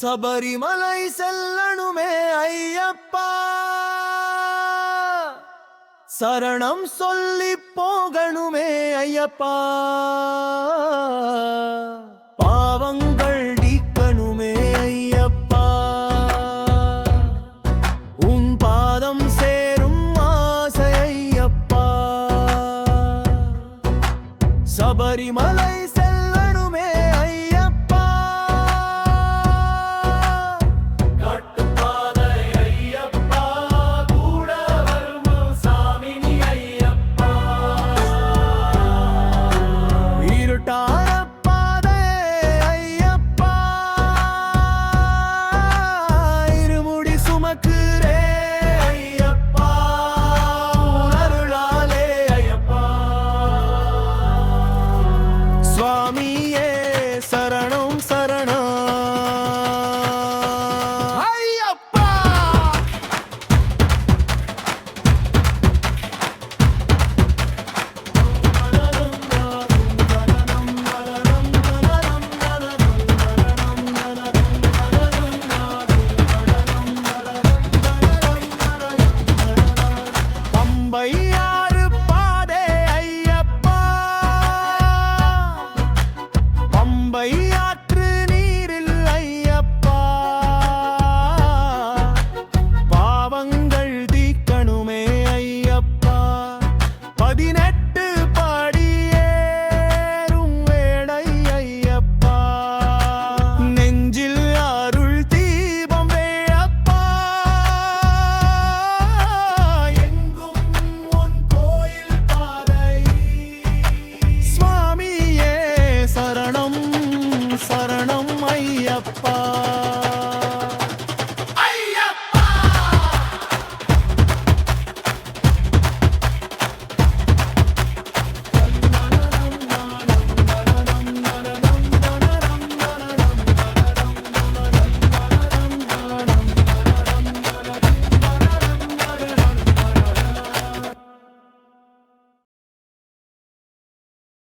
சபரிமலை செல்லணுமே ஐயப்பா சரணம் சொல்லி போகணுமே ஐயப்பா சபரிமலை